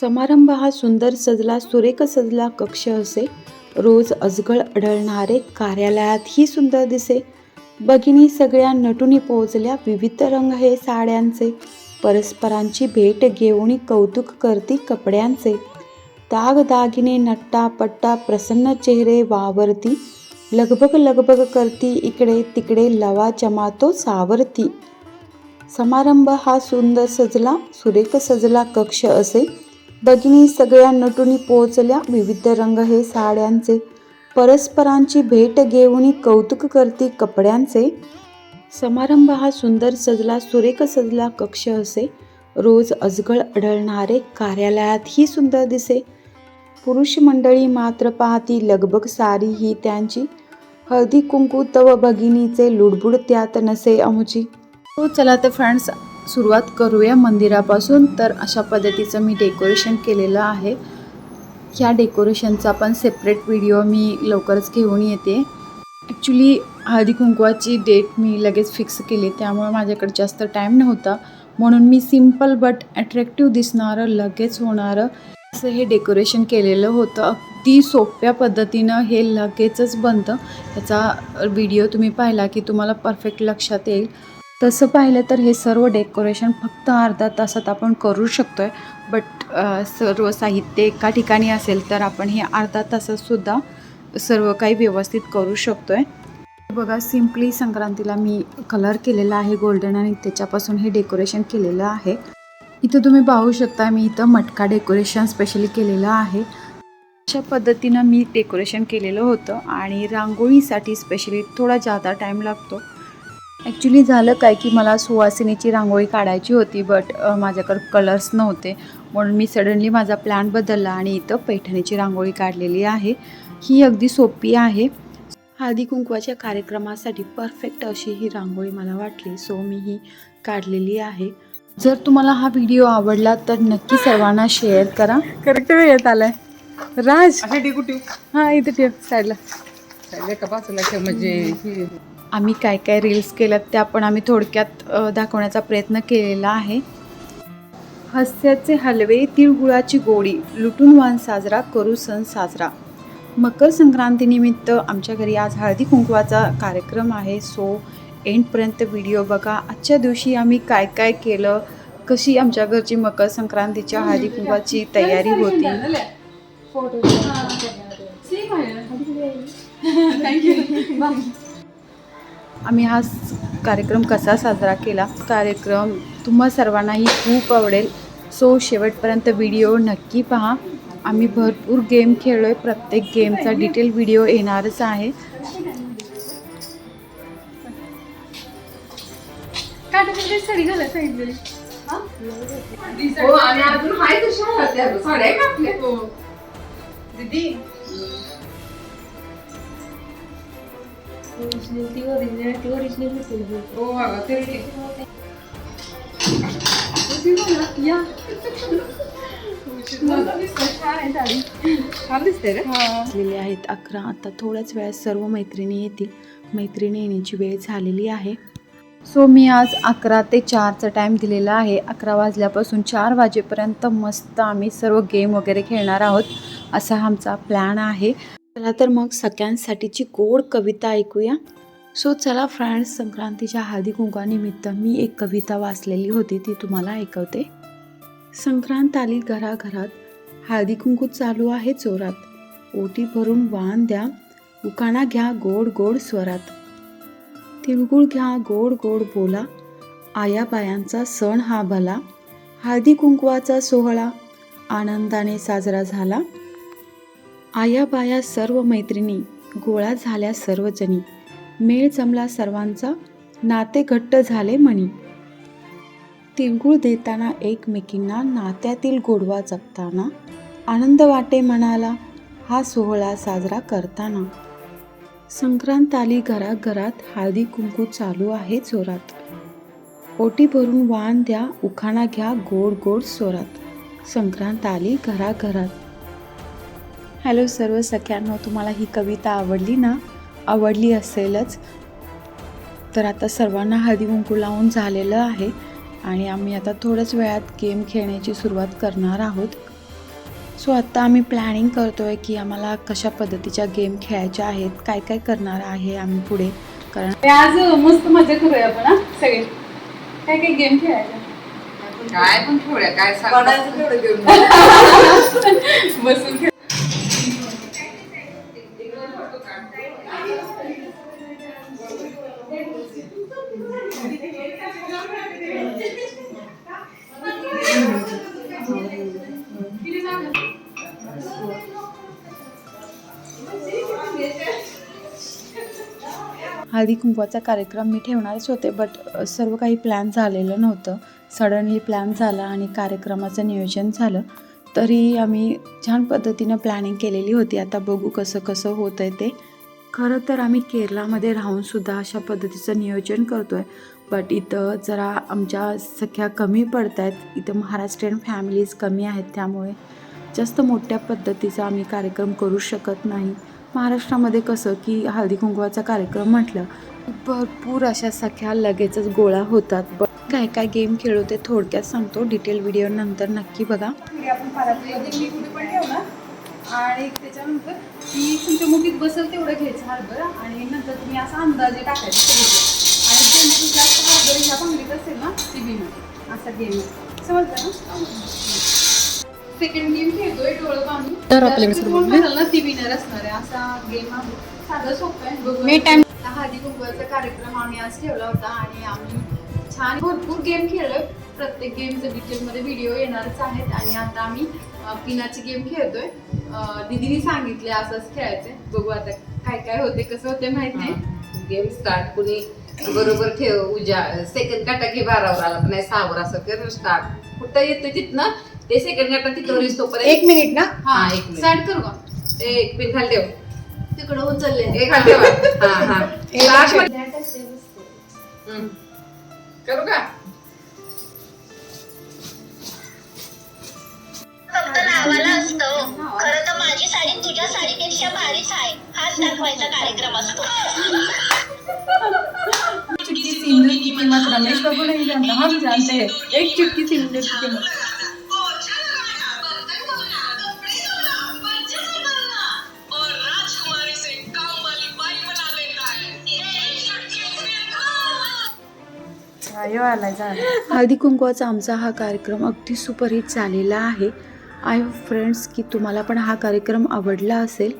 समारंभ हा सुंदर सजला सुरेख सजला कक्ष असे. रोज अजगळ आढळणारे कार्यालयातही सुंदर दिसे. भगिनी सगळ्या नटुनी पोहोचल्या विविध रंग हे साड्यांचे. परस्परांची भेट घेऊन कौतुक करती कपड्यांचे. दाग दागिने नट्टा पट्टा प्रसन्न चेहरे वावरती. लगबग लगबग करती इकडे तिकडे लवा जमातो सावरती. समारंभ हा सुंदर सजला सुरेख सजला कक्ष असे. भगिनी सगळ्या नटुनी पोचल्या विविध रंग हे साड्यांचे. परस्परांची भेट घेऊन कौतुक करती कपड्यांचे. समारंभ हा सुंदर सजला सुरेख सजला कक्ष असे. रोज अजगळ आढळणारे कार्यालयातही सुंदर दिसे. पुरुष मंडळी मात्र पाहती लगबग सारी ही त्यांची. हळदी कुंकू तव भगिनीचे लुडबुड त्यात नसे अमुची हो चला तर फ्रेंड्स सुरुवात करूया मंदिरापासून. तर अशा पद्धतीचं मी डेकोरेशन केलेलं आहे. ह्या डेकोरेशनचा पण सेपरेट व्हिडिओ मी लवकरच घेऊन येते. ॲक्च्युली हळदी कुंकवाची डेट मी लगेच फिक्स केली. त्यामुळे माझ्याकडे जास्त टाईम नव्हता. म्हणून मी सिंपल बट अट्रॅक्टिव्ह दिसणारं लगेच होणारं असं हे डेकोरेशन केलेलं होतं. अगदी सोप्या पद्धतीनं हे लगेचच बनतं. त्याचा व्हिडिओ तुम्ही पाहिला की तुम्हाला परफेक्ट लक्षात येईल. तसं पाहिलं तर हे सर्व डेकोरेशन फक्त अर्धा तासात आपण करू शकतो आहे बट सर्व साहित्य एका ठिकाणी असेल तर आपण हे अर्धा तासातसुद्धा सर्व काही व्यवस्थित करू शकतो आहे बघा सिम्पली संक्रांतीला मी कलर केलेला आहे गोल्डन आणि त्याच्यापासून हे डेकोरेशन केलेलं आहे. इथं तुम्ही पाहू शकता मी इथं मटका डेकोरेशन स्पेशली केलेलं आहे. अशा पद्धतीनं मी डेकोरेशन केलेलं होतं आणि रांगोळीसाठी स्पेशली थोडा जादा टाईम लागतो. ॲक्च्युली झालं काय की मला सुवासिनीची रांगोळी काढायची होती बट माझ्याकडे कलर्स नव्हते. म्हणून मी सडनली माझा प्लॅन बदलला आणि इथं पैठणीची रांगोळी काढलेली आहे. ही अगदी सोपी आहे. हळदी कुंकवाच्या कार्यक्रमासाठी परफेक्ट अशी ही रांगोळी मला वाटली सो मी ही काढलेली आहे. जर तुम्हाला हा व्हिडिओ आवडला तर नक्की सर्वांना शेअर करा. करेक्ट वेळेत आलाय. राज! हा इथे ठेव साईडला म्हणजे हे आम्ही काय काय रील्स केल्यात त्या पण आम्ही थोडक्यात दाखवण्याचा प्रयत्न केलेला आहे. हास्याचे हलवे तिळगुळाची गोडी लुटून वाण साजरा करू सण साजरा. मकर संक्रांतीनिमित्त आमच्या घरी आज हळदी कुंकवाचा कार्यक्रम आहे. सो एंडपर्यंत व्हिडिओ बघा. आजच्या दिवशी आम्ही काय काय केलं? कशी आमच्या घरची मकर संक्रांतीच्या हळदी कुंकवाची तयारी होती? आम्ही हा स- कार्यक्रम कसा साजरा केला? कार्यक्रम तुम्हा सर्वांनाही खूप आवडेल. सो शेवटपर्यंत व्हिडिओ नक्की पहा. आम्ही भरपूर गेम खेळलो आहे प्रत्येक गेमचा डिटेल व्हिडिओ येणारच आहे. हो? आपल्या हो अगं या. आहेत अकरा. आता थोड्याच वेळात सर्व मैत्रिणी येतील. मैत्रिणी येण्याची वेळ झालेली आहे. सो मी आज अकरा ते चारचा टाईम दिलेला आहे. अकरा वाजल्यापासून चार वाजेपर्यंत मस्त आम्ही सर्व गेम वगैरे खेळणार आहोत. असा आमचा प्लॅन आहे. चला तर मग सगळ्यांसाठीची गोड कविता ऐकूया. सो चला फ्रेंड्स संक्रांतीच्या हळदी कुंकानिमित्त मी एक कविता वाचलेली होती ती तुम्हाला ऐकवते. संक्रांत आली घराघरात हळदी कुंकू चालू आहे चोरात ओटी भरून वाण द्या उकाणा घ्या गोड गोड स्वरात. तिळगुळ घ्या गोड गोड बोला आया बायांचा सण हा भला. हळदी कुंकवाचा सोहळा आनंदाने साजरा झाला. आया बाया सर्व मैत्रिणी गोळा झाल्या सर्वजणी. मेळ जमला सर्वांचा नाते घट्ट झाले म्हणी तिळगुळ देताना एकमेकींना नात्यातील गोडवा जगताना आनंद वाटे म्हणाला हा सोहळा साजरा करताना. संक्रांत आली घराघरात हळदी कुंकू चालू आहे जोरात. ओटी भरून वाण द्या उखाणा घ्या गोड गोड सोरात संक्रांत आली घराघरात. हॅलो सर्व सख्यांनो तुम्हाला ही कविता आवडली ना? आवडली असेलच. तर आता सर्वांना हळदी कुंकू लावून झालेलं आहे आणि आम्ही आता थोड्याच वेळात गेम खेळण्याची सुरुवात करणार आहोत. सो आत्ता आम्ही प्लॅनिंग करतो आहे की आम्हाला कशा पद्धतीच्या गेम खेळायच्या आहेत काय काय करणार आहे आम्ही पुढे. कारण आज मस्त मजा करूया आपण सगळे. काय काय गेम खेळायचा? काय पण थोड्या काय घेऊन बसून हळदी कुंकवाचा कार्यक्रम मी ठेवणारच होते बट सर्व काही प्लॅन झालेलं नव्हतं. सडनली प्लॅन झाला आणि कार्यक्रमाचं नियोजन झालं. तरी आम्ही छान पद्धतीनं प्लॅनिंग केलेली होती. आता बघू कसं कसं होतं आहे ते. खरं तर आम्ही केरलामध्ये राहूनसुद्धा अशा पद्धतीचं नियोजन करतो आहे बट इथं जरा आमच्या सख्या कमी पडत आहेत इथं महाराष्ट्रीयन फॅमिलीज कमी आहेत त्यामुळे जास्त मोठ्या पद्धतीचा आम्ही कार्यक्रम करू शकत नाही. महाराष्ट्रामध्ये कसं की हळदी कुंकवाचा कार्यक्रम म्हटलं भरपूर अशा सख्या लगेचच गोळा होतात. ब काय काय गेम खेळू ते थोडक्यात सांगतो. डिटेल व्हिडिओ नंतर नक्की बघा. आपण पण ठेवणार. आणि त्याच्यानंतर ती तुमच्या मुठीत बसेल तेवढं घ्यायचं हरभर. आणि नंतर तुम्ही असा अंदाजे टाकायचं आणि ज्यांची जास्त हरभर ह्या भांगडीत असेल ना ती विन असा गेम समजलं ना? सेकंड गेम खेळतोय डोळं बांधून. तर आपल्या जास्त कोण ना ती विनर असणार आहे. असा गेम आहे. साधा सोपं आहे. बघू मी time- हळदी कुंकवाचा कार्यक्रम आम्ही आज ठेवला होता आणि आम्ही छान भरपूर गेम खेळलोय. प्रत्येक गेमचं डिटेलमध्ये व्हिडिओ येणारच आहेत. आणि आता आम्ही अं, पिनाची गेम खेळतोय. अं, दीदीने सांगितले असंच खेळायचंय. बघू आता काय काय होते कसं होते माहीत नाही. गेम स्टार्ट कुणी बरोबर ठेव उजा सेकंड काटा की बारावर आला. पण नाही सहावर असं कर स्टार्ट कुठं येतं तिथनं ते सेकंड काटा तिथं येतो तोपर्यंत. एक मिनिट ना. हा एक मिनिट. स्टार्ट करू का? ते एक खाली ठेव. तिकडं उचलले. एक खाली ठेवा. हा हा. Start मध्ये- हम्म. करू का? फक्त नावाला असतं. खरं तर माझी साडी तुझ्या साडीपेक्षा भारीच आहे. हाच दाखवायचा कार्यक्रम असतो. चुटकी सिंदूर की कीमत रमेश बाबू नहीं जानता हम जानते हैं एक चुटकी सिंदूर की कीमत हळदी कुंकवाचा आमचा हा कार्यक्रम अगदी सुपरहिट झालेला आहे. आय फ्रेंड्स की तुम्हाला पण हा कार्यक्रम आवडला असेल.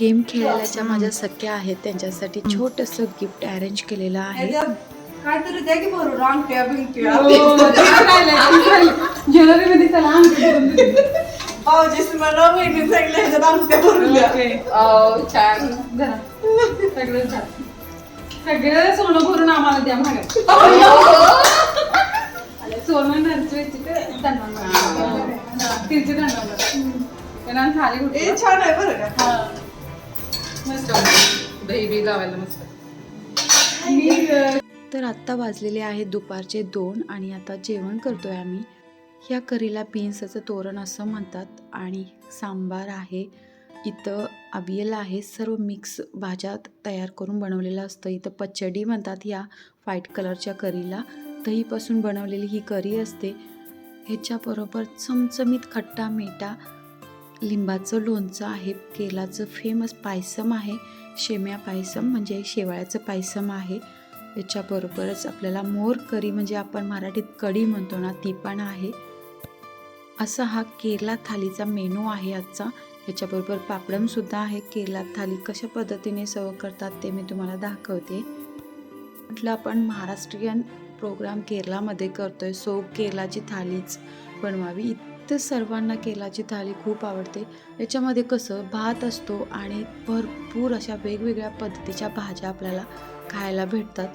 गेम खेळायच्या माझ्या सख्या आहेत त्यांच्यासाठी छोटंसं गिफ्ट अरेंज केलेलं आहे. काय तरी द्या की बरोबर अंगठ्या बिंगट्या सगळं सोनं भरून आम्हाला द्या महागात सोनं नरचवायची ते दंडाला तिरची दंडाला त्यांना खाली ए कुठे छान आहे बरं का? मस्त. दही बी लावायला मस्त. मी अं, तर आत्ता वाजलेले आहेत दुपारचे दोन आणि आता जेवण करतोय आम्ही. ह्या करीला बीन्सचं तोरण असं म्हणतात आणि सांबार आहे. इथं अबियल आहे. सर्व मिक्स भाज्या तयार करून बनवलेलं असतं. इथं पचडी म्हणतात या व्हाईट कलरच्या करीला. दहीपासून बनवलेली ही करी असते. ह्याच्याबरोबर चमचमीत खट्टा मिठा लिंबाचं लोणचं आहे. केलाचं फेमस पायसम आहे. शेम्या पायसम म्हणजे शेवाळ्याचं पायसम आहे. याच्याबरोबरच आपल्याला मोर करी म्हणजे आपण मराठीत कढी म्हणतो ना ती पण आहे. असा हा केरला थालीचा मेनू आहे आजचा. याच्याबरोबर पापडमसुद्धा आहे केला थाली कशा पद्धतीने सर्व करतात ते मी तुम्हाला दाखवते. म्हटलं आपण महाराष्ट्रीयन प्रोग्राम केरलामध्ये करतोय सो केरलाची थालीच बनवावी. इथं सर्वांना केरलाची थाली खूप आवडते. याच्यामध्ये कसं भात असतो आणि भरपूर अशा वेगवेगळ्या पद्धतीच्या भाज्या आपल्याला खायला भेटतात.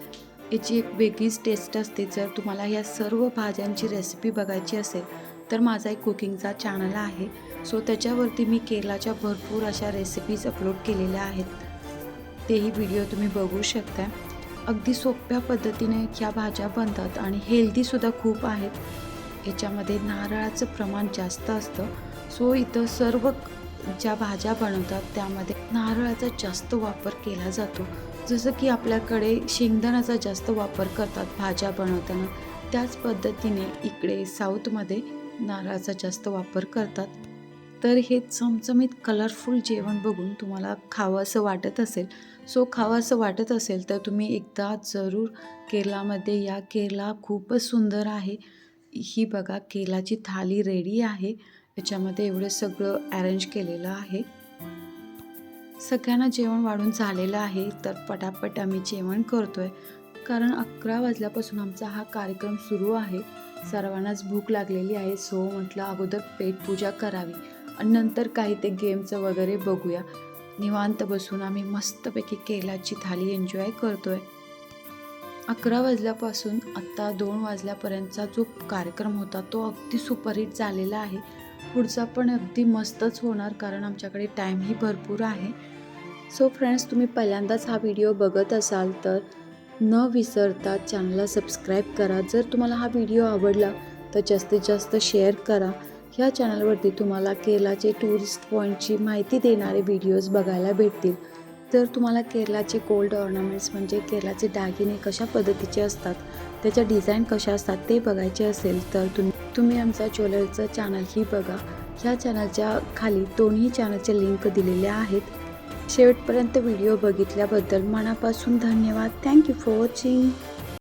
याची एक वेगळीच टेस्ट असते. जर तुम्हाला या सर्व भाज्यांची रेसिपी बघायची असेल तर माझा एक कुकिंगचा चॅनल आहे. सो त्याच्यावरती मी केरळाच्या भरपूर अशा रेसिपीज अपलोड केलेल्या आहेत. तेही व्हिडिओ तुम्ही बघू शकता अगदी सोप्या पद्धतीने ह्या भाज्या बनतात आणि हेल्दीसुद्धा खूप आहेत. याच्यामध्ये नारळाचं प्रमाण जास्त असतं. सो इथं सर्व ज्या भाज्या बनवतात त्यामध्ये नारळाचा जास्त वापर केला जातो. जसं की आपल्याकडे शेंगदाण्याचा जास्त वापर करतात भाज्या बनवताना. त्याच पद्धतीने इकडे साऊथमध्ये नारळाचा जास्त वापर करतात. तर हे चमचमीत कलरफुल जेवण बघून तुम्हाला खावं असं वाटत असेल. सो खावं असं वाटत असेल तर तुम्ही एकदा जरूर केरलामध्ये या. केरला खूपच सुंदर आहे. ही बघा केलाची थाली रेडी आहे. याच्यामध्ये एवढं सगळं अरेंज केलेलं आहे. सगळ्यांना जेवण वाढून झालेलं आहे तर पटापट आम्ही जेवण करतोय. कारण अकरा वाजल्यापासून आमचा हा कार्यक्रम सुरू आहे. सर्वांनाच भूक लागलेली आहे सो म्हटलं अगोदर पेटपूजा करावी. आणि नंतर काही ते गेमचं वगैरे बघूया. निवांत बसून आम्ही मस्तपैकी केलाची थाली एन्जॉय करतोय. अकरा वाजल्यापासून आत्ता दोन वाजल्यापर्यंतचा जो कार्यक्रम होता तो अगदी सुपरहिट झालेला आहे. पुढचा पण अगदी मस्तच होणार कारण आमच्याकडे टाईमही भरपूर आहे. सो फ्रेंड्स तुम्ही पहिल्यांदाच हा व्हिडिओ बघत असाल तर न विसरता चॅनलला सबस्क्राईब करा. जर तुम्हाला हा व्हिडिओ आवडला तर जास्तीत जास्त शेअर करा. ह्या चॅनलवरती तुम्हाला केरलाचे टुरिस्ट पॉईंटची माहिती देणारे व्हिडिओज बघायला भेटतील. तर तुम्हाला केरलाचे गोल्ड ऑर्नामेंट्स म्हणजे केरलाचे दागिने कशा पद्धतीचे असतात त्याच्या डिझाईन कशा असतात ते बघायचे असेल तर तुम्ही तुम्ही आमचा ज्वेलरचं चॅनलही बघा. ह्या चॅनलच्या खाली दोन्ही चॅनलचे लिंक दिलेल्या आहेत. शेवटपर्यंत व्हिडिओ बघितल्याबद्दल मनापासून धन्यवाद. Thank you for watching